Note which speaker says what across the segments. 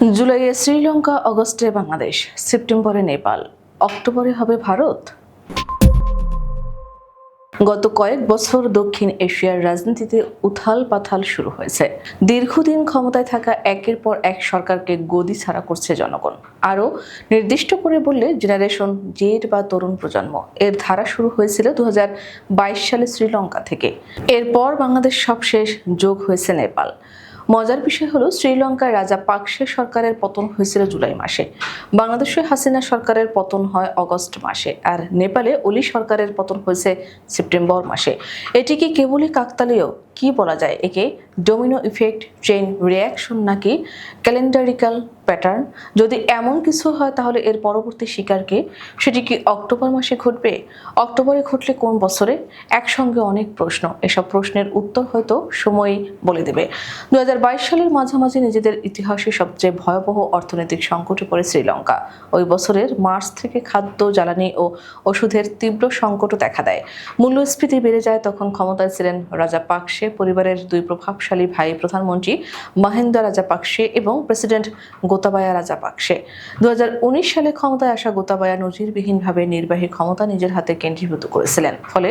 Speaker 1: জুলাইয়ে শ্রীলঙ্কা, অগস্টে বাংলাদেশ, সেপ্টেম্বরে নেপাল, অক্টোবরে হবে ভারত। গত কয়েক বছর দক্ষিণ এশিয়ার রাজনীতিতে উথাল পাথাল শুরু হয়েছে। দীর্ঘদিন ক্ষমতায় থাকা একের পর এক সরকারকে গদি ছাড়া করছে জনগণ। আরও নির্দিষ্ট করে বললে জেনারেশন জেড বা তরুণ প্রজন্ম, এর ধারা শুরু হয়েছিল দু হাজার বাইশ সালে শ্রীলঙ্কা থেকে। এরপর বাংলাদেশ সবশেষ যোগ হয়েছে নেপাল। মজার বিষয় হলো শ্রীলঙ্কার রাজা পাকসে সরকারের পতন হয়েছিল জুলাই মাসে। বাংলাদেশে হাসিনা সরকারের পতন হয় অগস্ট মাসে আর নেপালে অলি সরকারের পতন হয়েছে সেপ্টেম্বর মাসে। এটিকে কেবলই কাকতালীয় কি বলা যায়? একে ডোমিনো ইফেক্ট চেইন রিয়াকশন নাকি ক্যালেন্ডারিক্যাল প্যাটার্ন যদি এমন কিছু হয়, তাহলে এর পরবর্তী শিকারকে সেটি কি অক্টোবর মাসে ঘটবে? অক্টোবরে ঘটলে কোন বছরে? একসঙ্গে অনেক প্রশ্ন। এসব প্রশ্নের উত্তর হয়তো সময়ই বলে দেবে। দু হাজার বাইশ সালের মাঝামাঝি নিজেদের ইতিহাসে সবচেয়ে ভয়াবহ অর্থনৈতিক সংকটে পড়ে শ্রীলঙ্কা। ওই বছরের মার্চ থেকে খাদ্য, জ্বালানি ও ওষুধের তীব্র সংকটও দেখা দেয়। মূল্যস্ফীতি বেড়ে যায়, তখন ক্ষমতায় ছিলেন রাজা পাকসে পরিবারের দুই প্রভাবশালী ভাই প্রধানমন্ত্রী মাহিন্দা রাজাপাকসে এবং প্রেসিডেন্ট গোতাবায়া রাজাপাকসে। দু সালে ক্ষমতায় আসা গোতাবায়া নজিরবিহীনভাবে নির্বাহী ক্ষমতা নিজের হাতে কেন্দ্রীভূত করেছিলেন। ফলে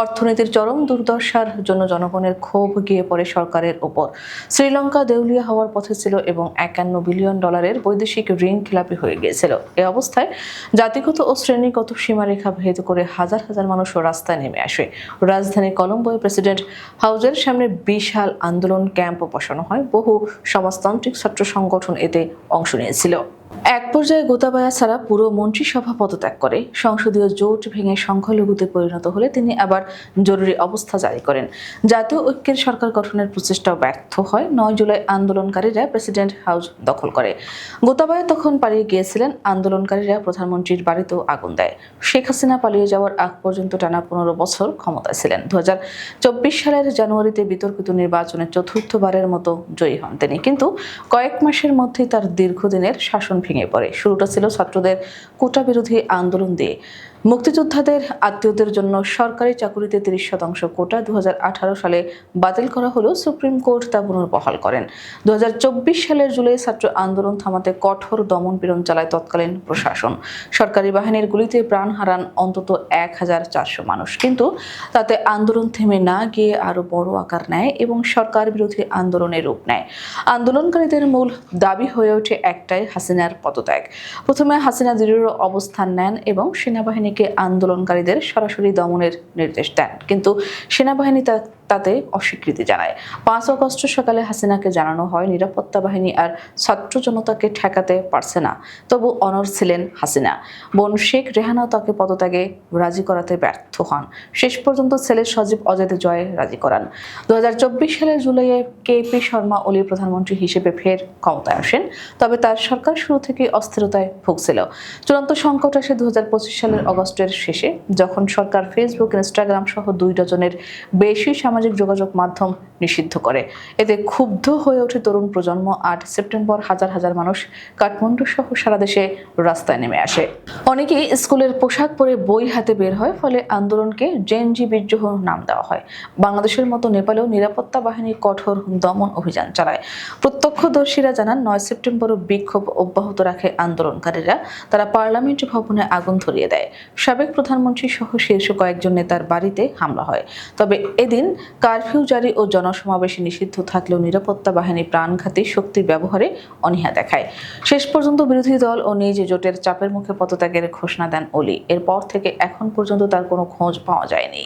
Speaker 1: অর্থনীতির চরম দুর্দশার জন্য জনগণের ক্ষোভ গিয়ে পড়ে সরকারের ওপর। শ্রীলঙ্কা দেউলিয়া হওয়ার পথে ছিল এবং একান্ন বিলিয়ন ডলারের বৈদেশিক ঋণ খেলাপি হয়ে গিয়েছিল। এ অবস্থায় জাতিগত ও শ্রেণীগত সীমারেখা ভেদ করে হাজার হাজার মানুষ রাস্তায় নেমে আসে। রাজধানী কলম্বোয় প্রেসিডেন্ট হাউজের সামনে বিশাল আন্দোলন ক্যাম্প বসানো হয়। বহু সমাজতান্ত্রিক ছাত্র সংগঠন এতে অংশ নিয়েছিল। এক পর্যায়ে গোতাবায়া ছাড়া পুরো মন্ত্রিসভা পদত্যাগ করে সংসদীয় জোট ভেঙে সংখ্যালঘুতে পরিণত হলে তিনি আবার জরুরি অবস্থা জারি করেন। জাতীয় ঐক্যের সরকার গঠনের প্রচেষ্টা ব্যর্থ হয়। নয় জুলাই আন্দোলনকারীরা প্রেসিডেন্ট হাউস দখল করে। গোতাবায়া তখন পালিয়ে গিয়েছিলেন। আন্দোলনকারীরা প্রধানমন্ত্রীর বাড়িতেও আগুন দেয়। শেখ হাসিনা পালিয়ে যাওয়ার আগ পর্যন্ত টানা পনেরো বছর ক্ষমতায় ছিলেন। দু হাজার চব্বিশ সালের জানুয়ারিতে বিতর্কিত নির্বাচনে চতুর্থবারের মতো জয়ী হন তিনি। কিন্তু কয়েক মাসের মধ্যেই তার দীর্ঘদিনের শাসন ভেঙে পড়ে শুরুটা ছিল ছাত্রদের কোটা বিরোধী আন্দোলন দিয়ে। মুক্তিযোদ্ধাদের আত্মীয়দের জন্য সরকারি চাকুরিতে তিরিশ শতাংশ কোটা দু হাজার আঠারো সালে বাতিল করা হলেও সুপ্রিম কোর্ট তা পুনর্বহাল করেন। দু হাজার চব্বিশ সালের জুলাই ছাত্র আন্দোলন থামাতে কঠোর দমন পীড়ন চালায় তৎকালীন প্রশাসন। সরকারি বাহিনীর গুলিতে প্রাণ হারান অন্তত এক হাজার চারশো মানুষ। কিন্তু তাতে আন্দোলন থেমে না গিয়ে আরও বড় আকার নেয় এবং সরকার বিরোধী আন্দোলনের রূপ নেয়। আন্দোলনকারীদের মূল দাবি হয়ে ওঠে একটাই, হাসিনার পদত্যাগ। প্রথমে হাসিনা দৃঢ় অবস্থান নেন এবং সেনাবাহিনীকে আন্দোলনকারীদের সরাসরি দমনের নির্দেশ দেন। কিন্তু সেনাবাহিনী তা তাতে অস্বীকৃতি জানায়। পাঁচ অগস্ট সকালে হাসিনাকে জানানো হয়, নিরাপত্তা বাহিনী আর ছাত্র জনতাকে ঠেকাতে পারছে না। তবু অনর ছিলেন হাসিনা। বোন শেখ রেহানা তাকে পদত্যাগে রাজি করাতে ব্যর্থ হন। শেষ পর্যন্ত ছেলে সজীব অজয় জয় রাজি করান। দু সালের জুলাইয়ে কে পি শর্মা ওলি প্রধানমন্ত্রী হিসেবে ফের ক্ষমতায় আসেন, তবে তার সরকার শুরু থেকে অস্থিরতায় ভুগছিল। চূড়ান্ত সংকট আসে দু হাজার পঁচিশ সালের অগস্টের শেষে, যখন সরকার ফেসবুক ইনস্টাগ্রাম সহ দুই ডজনের বেশি সামাজিক যোগাযোগ মাধ্যম নিষিদ্ধ করে। এতে ক্ষুব্ধ হয়ে ওঠে তরুণ প্রজন্ম। আট সেপ্টেম্বর হাজার হাজার মানুষ কাঠমান্ডু সহ সারা দেশে রাস্তায় নেমে আসে। অনেকেই স্কুলের পোশাক পরে বই হাতে বের হয়, ফলে আন্দোলনকে জেনজি বিদ্রোহ নাম দেওয়া হয়। বাংলাদেশের মতো নেপালেও নিরাপত্তা বাহিনী কঠোর দমন অভিযান চালায়। প্রত্যক্ষদর্শীরা জানান, নয় সেপ্টেম্বরও বিক্ষোভ অব্যাহত রাখে আন্দোলনকারীরা। তারা পার্লামেন্ট ভবনে আগুন ধরিয়ে দেয়। সাবেক প্রধানমন্ত্রী সহ শীর্ষ কয়েকজন নেতার বাড়িতে হামলা হয়। তবে এদিন কারফিউ জারি ও জনসমাবেশে নিষিদ্ধ থাকলেও নিরাপত্তা বাহিনী প্রাণঘাতী শক্তির ব্যবহারে অনীহা দেখায়। শেষ পর্যন্ত বিরোধী দল ও নিজ জোটের চাপের মুখে পদত্যাগের ঘোষণা দেন অলি। এরপর থেকে এখন পর্যন্ত তার কোনো খোঁজ পাওয়া যায়নি।